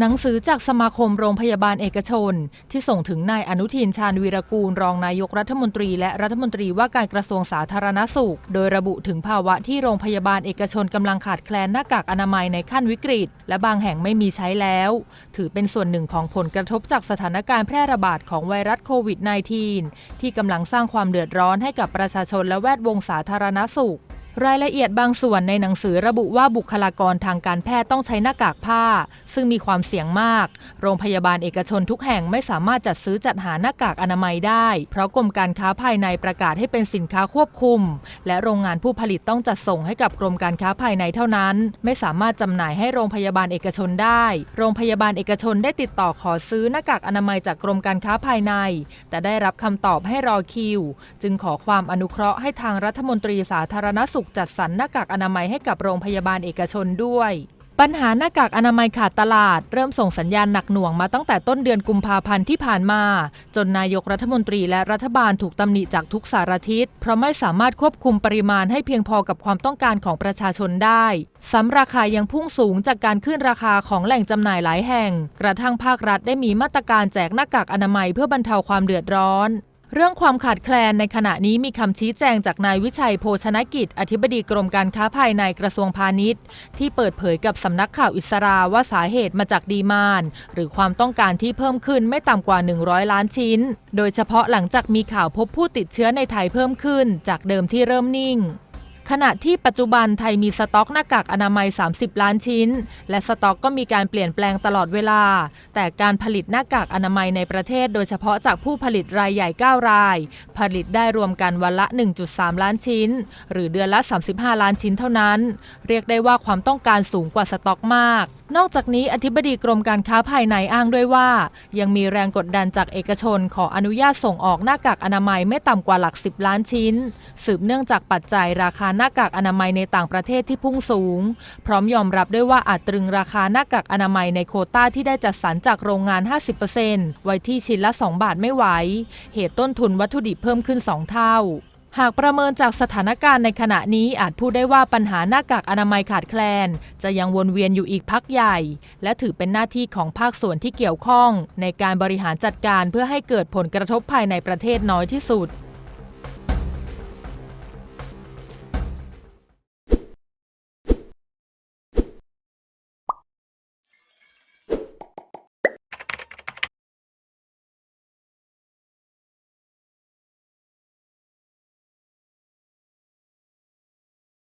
หนังสือจากสมาคมโรงพยาบาลเอกชน ที่ส่งถึงนายอนุทินชาญวีรกูล รองนายกรัฐมนตรีและรัฐมนตรีว่าการกระทรวงสาธารณสุข โดยระบุถึงภาวะที่โรงพยาบาลเอกชนกำลังขาดแคลนหน้ากากอนามัยในขั้นวิกฤต และบางแห่งไม่มีใช้แล้ว ถือเป็นส่วนหนึ่งของผลกระทบจากสถานการณ์แพร่ระบาดของไวรัสโควิด -19 ที่กำลังสร้างความเดือดร้อนให้กับประชาชนและแวดวงสาธารณสุข รายละเอียดบางส่วนในหนังสือระบุว่าบุคลากรทางการแพทย์ต้องใช้หน้ากากผ้า ซึ่งมีความเสี่ยงมาก โรงพยาบาลเอกชนทุกแห่งไม่สามารถจัดซื้อจัดหาหน้ากากอนามัยได้ เพราะกรมการค้าภายในประกาศให้เป็นสินค้าควบคุม และโรงงานผู้ผลิตต้องจัดส่งให้กับกรมการค้าภายในเท่านั้น ไม่สามารถจำหน่ายให้โรงพยาบาลเอกชนได้ โรงพยาบาลเอกชนได้ติดต่อขอซื้อหน้ากากอนามัยจากกรมการค้าภายใน แต่ได้รับคำตอบให้รอคิว จึงขอความอนุเคราะห์ให้ทางรัฐมนตรีสาธารณสุขจัดสรรหน้ากากอนามัยให้กับโรงพยาบาลเอกชนด้วย ปัญหาหน้ากากอนามัยขาดตลาด เริ่มส่งสัญญาณหนักหน่วงมาตั้งแต่ต้นเดือนกุมภาพันธ์ที่ผ่านมา จนนายกรัฐมนตรีและรัฐบาลถูกตำหนิจากทุกสารทิศ เพราะไม่สามารถควบคุมปริมาณให้เพียงพอกับความต้องการของประชาชนได้ซ้ำราคายังพุ่งสูงจากการขึ้นราคาของแหล่งจำหน่ายหลายแห่ง กระทั่งภาครัฐได้มีมาตรการแจกหน้ากากอนามัยเพื่อบรรเทาความเดือดร้อน เรื่องความขาดแคลนในขณะนี้มีคำชี้แจงจากนายวิชัยโภชนกิจ อธิบดีกรมการค้าภายในกระทรวงพาณิชย์ ที่เปิดเผยกับสำนักข่าวอิสราว่าสาเหตุมาจากดีมาน หรือความต้องการที่เพิ่มขึ้นไม่ต่ำกว่า 100 ล้านชิ้น โดยเฉพาะหลังจากมีข่าวพบผู้ติดเชื้อในไทยเพิ่มขึ้น จากเดิมที่เริ่มนิ่ง ขณะที่ปัจจุบันไทยมีสต็อกหน้ากากอนามัย 30 ล้านชิ้น และสต็อกก็มีการเปลี่ยนแปลงตลอดเวลา แต่การผลิตหน้ากากอนามัยในประเทศ โดยเฉพาะจากผู้ผลิตรายใหญ่ 9 ราย ผลิตได้รวมกันวันละ 1.3 ล้านชิ้น หรือเดือนละ 35 ล้านชิ้นเท่านั้น เรียกได้ว่าความต้องการสูงกว่าสต็อกมาก นอกจากนี้อธิบดีกรมการค้าภายในอ้างด้วยว่า ยังมีแรงกดดันจากเอกชนขออนุญาตส่งออกหน้ากากอนามัยไม่ต่ำกว่าหลัก 10 ล้านชิ้น สืบเนื่องจากปัจจัยราคาหน้ากากอนามัยในต่างประเทศที่พุ่งสูง พร้อมยอมรับด้วยว่าอาจตรึงราคาหน้ากากอนามัยในโคต้าที่ได้จัดสรรจากโรงงาน 50%ไว้ที่ชิ้นละ 2 บาทไม่ไหว เหตุต้นทุนวัตถุดิบเพิ่มขึ้น 2 เท่าหากประเมินจากสถานการณ์ในขณะนี้อาจพูดได้ว่าปัญหาหน้ากากอนามัยขาดแคลน จะยังวนเวียนอยู่อีกพักใหญ่ และถือเป็นหน้าที่ของภาคส่วนที่เกี่ยวข้อง ในการบริหารจัดการเพื่อให้เกิดผลกระทบภายในประเทศน้อยที่สุด